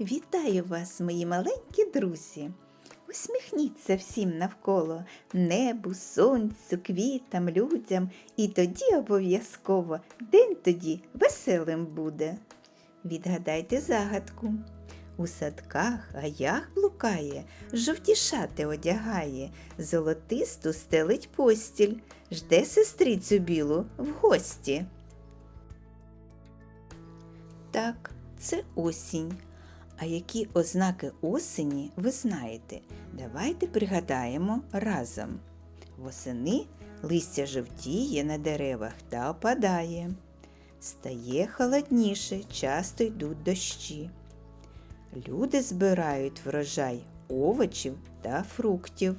Вітаю вас, мої маленькі друзі. Усміхніться всім навколо небу, сонцю, квітам, людям, і тоді обов'язково день тоді веселим буде. Відгадайте загадку. У садках гаях блукає, жовтішати одягає, золотисту стелить постіль, жде сестрицю білу в гості. Так, це осінь. А які ознаки осені ви знаєте? Давайте пригадаємо разом. Восени листя жовтіє на деревах та опадає. Стає холодніше, часто йдуть дощі. Люди збирають врожай овочів та фруктів.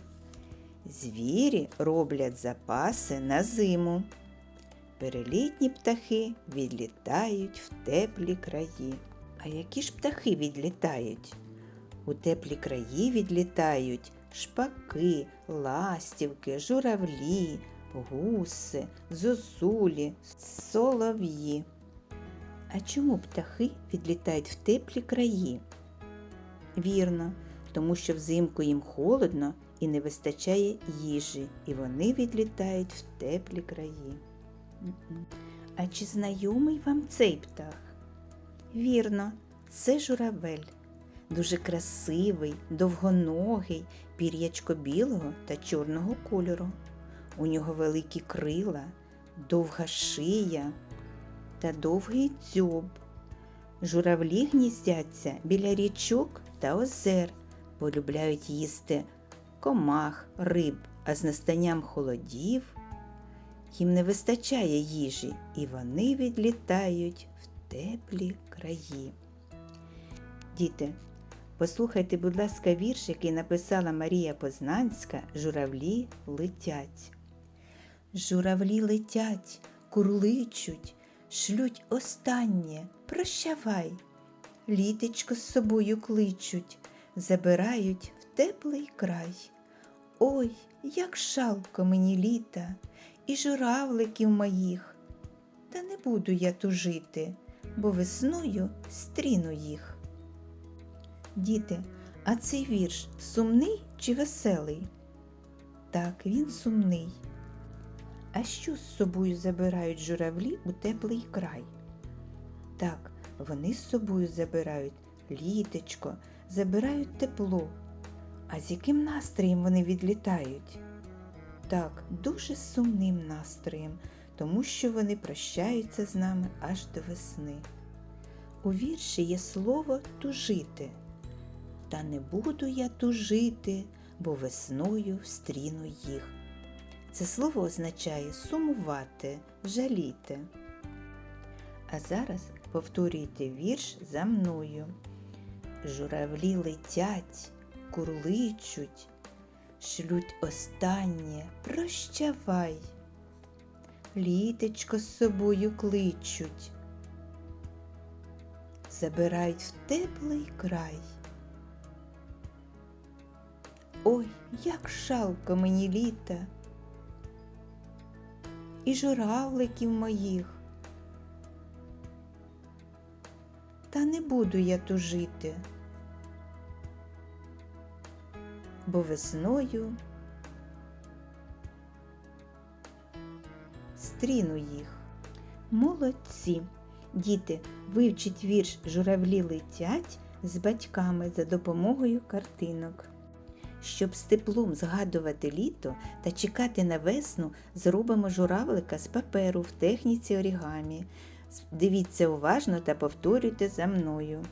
Звірі роблять запаси на зиму. Перелітні птахи відлітають в теплі краї. А які ж птахи відлітають? У теплі краї відлітають шпаки, ластівки, журавлі, гуси, зозулі, солов'ї. А чому птахи відлітають в теплі краї? Вірно, тому що взимку їм холодно і не вистачає їжі, і вони відлітають в теплі краї. А чи знайомий вам цей птах? Вірно, це журавель. Дуже красивий, довгоногий, пір'ячко білого та чорного кольору. У нього великі крила, довга шия та довгий дзьоб. Журавлі гніздяться біля річок та озер, полюбляють їсти комах, риб, а з настанням холодів їм не вистачає їжі, і вони відлітають в теплі краї. Діти, послухайте, будь ласка, вірш, який написала Марія Познанська Журавлі летять. Журавлі летять, курличуть, шлють останнє, прощавай. Літечко з собою кличуть, забирають в теплий край. Ой, як жалко мені літа і журавликів моїх. Та не буду я тужити, бо весною стріну їх. Діти, а цей вірш сумний чи веселий? Так, він сумний. А що з собою забирають журавлі у теплий край? Так, вони з собою забирають літечко, забирають тепло. А з яким настроєм вони відлітають? Так, дуже сумним настроєм, тому що вони прощаються з нами аж до весни. У вірші є слово тужити. Та не буду я тужити, бо весною встріну їх. Це слово означає сумувати, жаліти. А зараз повторюйте вірш за мною. Журавлі летять, курличуть, шлють останнє, прощавай. Літечко з собою кличуть, забирають в теплий край. Ой, як жалко мені літа і журавликів моїх. Та не буду я тужити, бо весною стріну їх. Молодці! Діти, вивчіть вірш Журавлі летять з батьками за допомогою картинок. Щоб з теплом згадувати літо та чекати на весну, зробимо журавлика з паперу в техніці орігамі. Дивіться уважно та повторюйте за мною.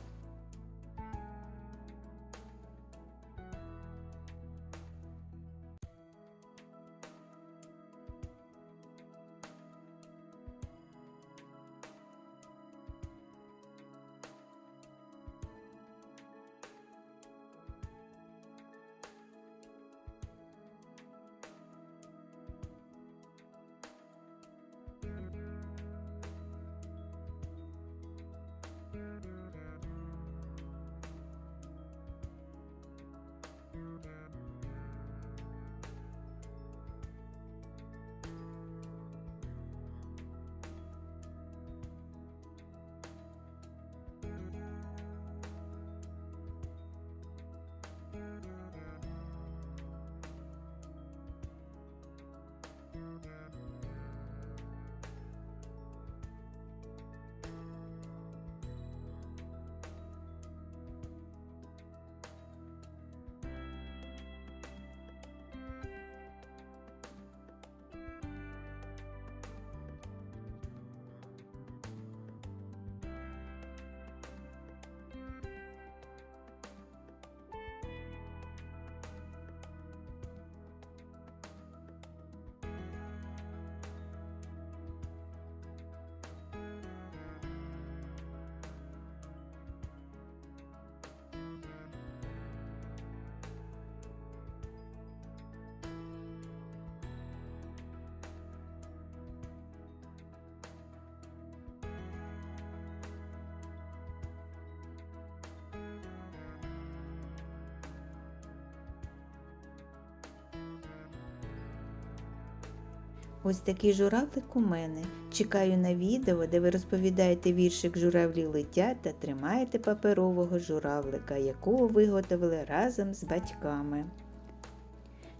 Ось такий журавлик у мене. Чекаю на відео, де ви розповідаєте віршик журавлі летять та тримаєте паперового журавлика, якого виготовили разом з батьками.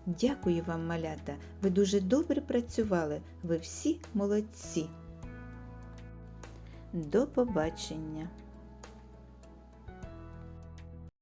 Дякую вам, малята. Ви дуже добре працювали. Ви всі молодці. До побачення!